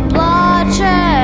дорого